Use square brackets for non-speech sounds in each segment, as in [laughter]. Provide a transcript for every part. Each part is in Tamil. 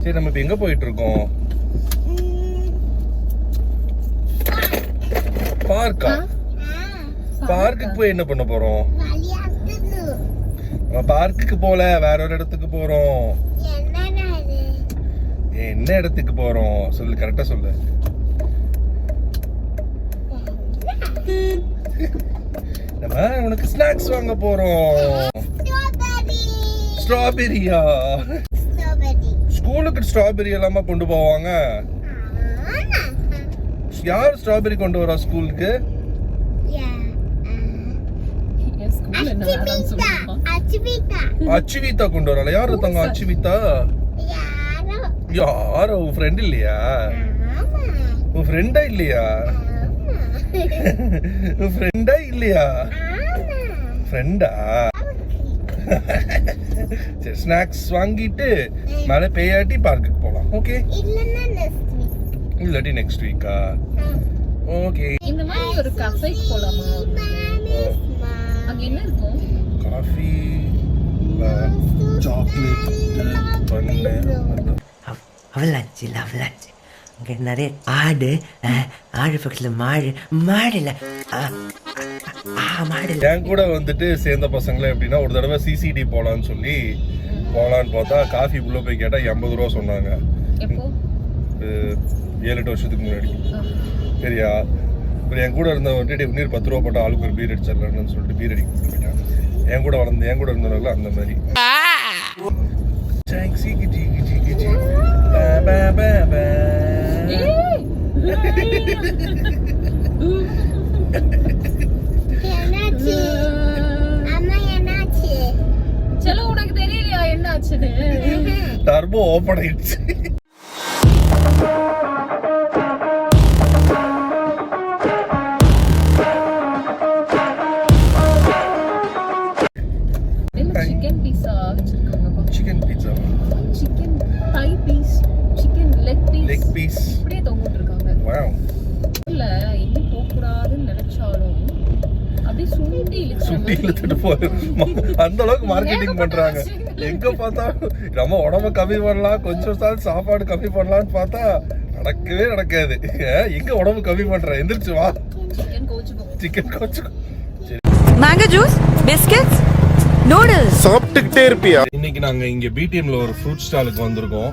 சரி நம்ம இப்ப எங்க போயிட்டு இருக்கோம் பார்க்கா பார்க்குக்கு போய் என்ன பண்ண போறோம்? நம்ம பார்க்குக்கு போல வேற ஒரு இடத்துக்கு போறோம். என்ன இடத்துக்கு போறோம்? சொல்லு கரெக்டா சொல்லு. நம்ம உனக்கு ஸ்நாக்ஸ் வாங்க போறோம். ஸ்ட்ராபெரியா ஸ்கூலுக்கு ஸ்ட்ராபெரி எல்லாமா கொண்டு போவாங்க. யார் ஸ்ட்ராபெரி கொண்டு வரா ஸ்கூலுக்கு? அச்சுவிதா கொண்டு வரல யார் ஒருத்தவங்க அச்சுவிதா? யார் உன் ஃப்ரெண்ட் இல்லையா? உன் ஃப்ரெண்டா இல்லையா? உன் ஃப்ரெண்டா இல்லையா? ஃப்ரெண்டா சரி ஸ்நாக்ஸ் வாங்கிட்டு மழை பெய்யாட்டி பார்க்குக்கு போகலாம் ஓகே இல்லாட்டி நெக்ஸ்ட் வீக்கா ஓகே இந்த மாதிரி ஒரு கஃபேக்கு போலாமா? அங்க என்ன இருக்கும்? காஃபி சாக்லேட் பண்ணு அவ்- அவளாச்சு இல்லை அவளாச்சு அங்கே நிறைய ஆடு ஆடு பக்கத்தில் மாடு மாடு இல்லை. என் கூட வந்துட்டு சேர்ந்த பசங்களே எப்படின்னா ஒரு தடவை சிசிடி போலான்னு சொல்லி போலான்னு பார்த்தா காஃபி உள்ள போய் கேட்டா எண்பது ரூபா சொன்னாங்க. ஏழு எட்டு வருஷத்துக்கு முன்னாடி. சரியா? அப்புறம் என் கூட இருந்த வந்துட்டு நீர் பத்து ரூபா போட்டு ஆளுக்கு ஒரு பீர் அடிச்சிடலாம்னு சொல்லிட்டு பீர் அடிக்க போயிட்டாங்க என் கூட வளர்ந்து என் கூட இருந்தவர்கள் அந்த மாதிரி. ஜாங் [laughs] കഴിഞ്ഞപ്പോ ഓപ്പൺ ആയിട്ട്. சுட்டி. இழுத்துட்டு போய் அந்த அளவுக்கு மார்க்கெட்டிங் பண்றாங்க. எங்க பார்த்தா நம்ம உடம்ப கம்மி பண்ணலாம் கொஞ்சம் சால் சாப்பாடு கம்மி பண்ணலாம்னு பார்த்தா நடக்கவே நடக்காது. எங்க உடம்பு கம்மி பண்ற? எந்திரிச்சு வா. சிக்கன் கொஞ்சம் மேங்கோ ஜூஸ் பிஸ்கட்ஸ் நூடுல்ஸ் சாப்பிட்டுக்கிட்டே இருப்பியா? இன்னைக்கு நாங்க இங்க பிடிஎம்ல ஒரு ஃப்ரூட் ஸ்டாலுக்கு வந்திருக்கோம்.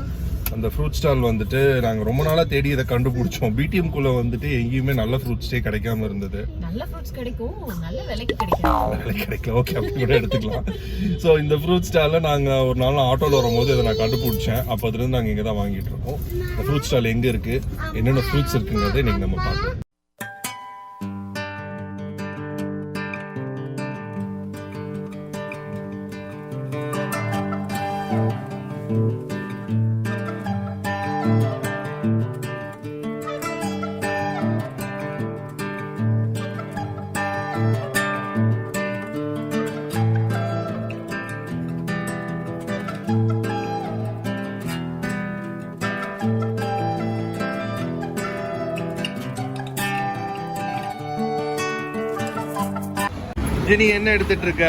அந்த ஃப்ரூட் ஸ்டால் வந்துட்டு நாங்க ரொம்ப நாளா தேடி இதை கண்டுபிடிச்சோம். பிடிஎம் குள்ள வந்துட்டு எங்கேயுமே நல்ல ஃப்ரூட்ஸே கிடைக்காம இருந்தது. நல்ல ஃப்ரூட்ஸ் கிடைக்கும். நல்ல விலைக்கு கிடைக்கும். வேலை கிடைக்கல. ஓகே அப்படி கூட எடுத்துக்கலாம். ஸோ இந்த ஃப்ரூட் ஸ்டாலில் நாங்கள் ஒரு நாள் ஆட்டோவில் வரும்போது இதை நான் கண்டுபிடிச்சேன். அப்போ அதுலேருந்து நாங்கள் இங்கே தான் வாங்கிட்டு இருக்கோம் இந்த ஃப்ரூட் ஸ்டால் எங்கே இருக்குது என்னென்ன ஃப்ரூட்ஸ் இருக்குங்கிறத இன்னைக்கு நம்ம பார்க்கலாம் ஜெனி என்ன எடுத்துட்டு இருக்க?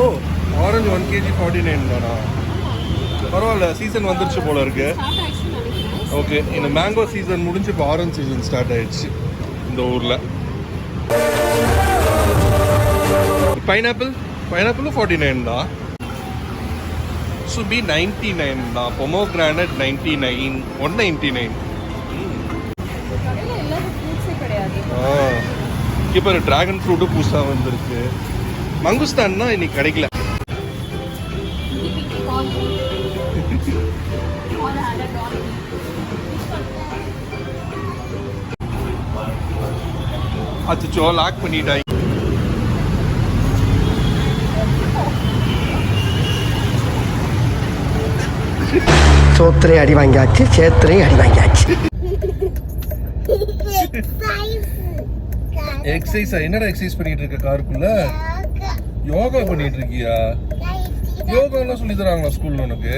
ஓ orange one KG forty nine தானா? பரவாயில்ல சீசன் வந்துருச்சு போல இருக்கு. ஓகே இந்த மேங்கோ சீசன் முடிஞ்சு இப்போ ஆரஞ்சு சீசன் ஸ்டார்ட் ஆயிடுச்சு இந்த ஊரில். பைனாப்பிள் பைனாப்பிள் ஃபார்ட்டி நைன் தான். சுபி நைன்டி நைன் தான். Pomegranate ninety nine one ninety nine கிடையாது. இப்போ டிராகன் ஃப்ரூட்டும் புதுசாக வந்திருக்கு. மங்குஸ்தான்னா இன்னைக்கு கிடைக்கல. அச்சோ லாக் பண்ணிட்டாங்க சோத்திரையும் அடி வாங்கியாச்சு சேத்திரையும் அடி வாங்கியாச்சு. எக்ஸசைஸ் என்னடா எக்ஸசைஸ் பண்ணிட்டு இருக்க காருக்குள்ள? யோகா பண்ணிட்டு இருக்கியா? யோகா எல்லாம் சொல்லி தராங்களா ஸ்கூல்ல உனக்கு?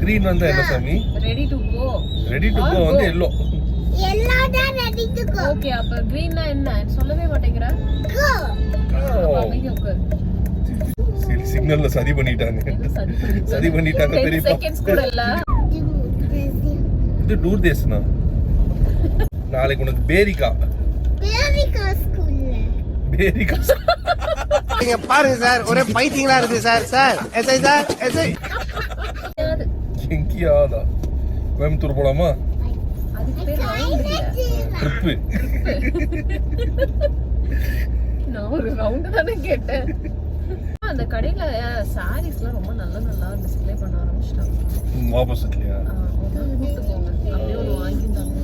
கிரீன் வந்து என்ன? சாமி? Ready to go ready to go வந்து எல்லோ எல்லாம் தான் ரெடி டு கோ ஓகே அப்ப கிரீன்னா என்ன? சொல்லவே மாட்டேங்கிற. கோ. அமைதி உட்காரு. சிக்னல்ல சதி பண்ணிட்டாங்க. சரி பண்ணிட்டு? சரி பண்ணிட்டாங்க 10 பெரியப்பா. seconds கூட இல்ல. இது டூர் தேசனா நாளைக்கு உனக்கு பேரிக்கா பேரிகா ஸ்கூல்ல பேரிக்கா நீங்க பாருங்க சார் ஒரே பைத்தியங்களா இருக்கு sir sir. SI sir SI எங்கேயாதா? Coimbatore போலாமா? அதுக்கு பேர் ரவுண்ட் இல்ல ட்ரிப்பு நான் ஒரு ரவுண்ட் தானே கேட்டேன். அந்த கடையில சாரீஸ்லாம் ரொம்ப நல்ல நல்லா டிஸ்ப்ளே பண்ண ஆரம்பிச்சிட்டாங்க. ஆப்போசிட்லயா கூப்பிட்டு போங்க அப்படியே ஒன்று வாங்கியிருந்தாங்க.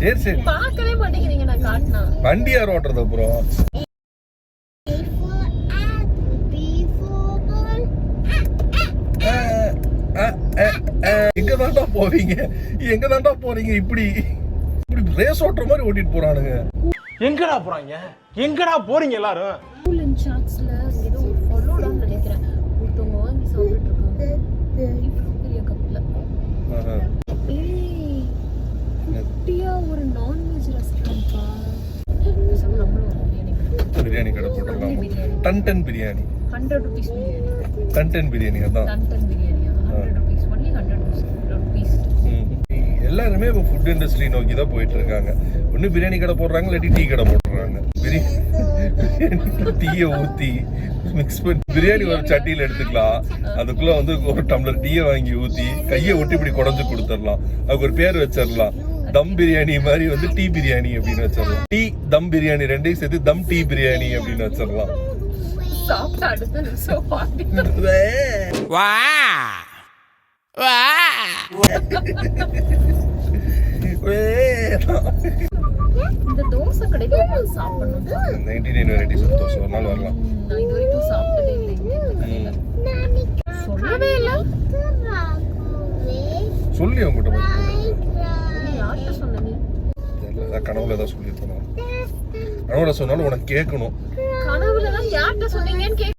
சரி சரி. பார்க்கவே மாட்டேங்கிறீங்க நான் காட்டினா. வண்டி யார் ஓட்டுறது அப்புறம்? தாண்டா போவீங்க? எங்க தாண்டா போறீங்க இப்படி? இப்படி ரேஸ் ஓட்டுற மாதிரி ஓட்டிட்டு போறானுங்க. எங்கடா போறாங்க? எங்கடா போறீங்க எல்லாரும்? கூல் அண்ட் சாட்ஸ்ல ஏதோ நினைக்கிறேன். ஒருத்தவங்க வாங்கி சாப்பிட்டு இருக்காங்க. இவ்வளோ பெரிய கப்ல ஆஹா. ஏய் குட்டியா ஒரு நான்வெஜ் ஒரு பிரியாணி பிரியாணி கடை போட்டுடலாம் ton ton biryani. Hundred rupees biryani. Ton ton biryani அதான் டன் டன் பிரியாணியா hundred rupees only hundred rupees ம். எல்லாருமே இப்போ ஃபுட் இண்டஸ்ட்ரி நோக்கி தான் போயிட்டு இருக்காங்க ஒண்ணு பிரியாணி கடை போடுறாங்க இல்லாட்டி டீ கடை போட்டுறாங்க பிரியாணி டீயை ஊத்தி மிக்ஸ் பண்ணி பிரியாணி ஒரு சட்டியில எடுத்துக்கலாம். அதுக்குள்ள வந்து ஒரு டம்ளர் டீயை வாங்கி ஊத்தி கையை ஒட்டி இப்படி குடஞ்சு கொடுத்துடலாம். அதுக்கு ஒரு பேர் வச்சிடலாம். தம் பிரியாணி மாதிரி வந்து டீ பிரியாணி அப்படின்னு வச்சிடலாம். டீ தம் பிரியாணி ரெண்டையும் சேர்த்து தம் டீ பிரியாணி அப்படின்னு வச்சிடலாம். நிமிஷம் பாட்டி. [laughs] இந்த தோசை கடைக்கு சாப்பிடணும்? Ninety nine varieties dosa. ஒரு நாள் வரலாம். நான் இது வரைக்கும் சாப்பிட்டதே இல்லை இந்த கடையில. சொல்லவே இல்லை சொல்லி நீ யார்கிட்ட சொன்ன நீ? தெரியல ஏதாவது கனவுல ஏதாவது சொல்லியிருக்கணும் கனவுல சொன்னாலும் உனக்கு கேட்கணும். கனவுல தான் யார்கிட்ட சொன்னீங்கன்னு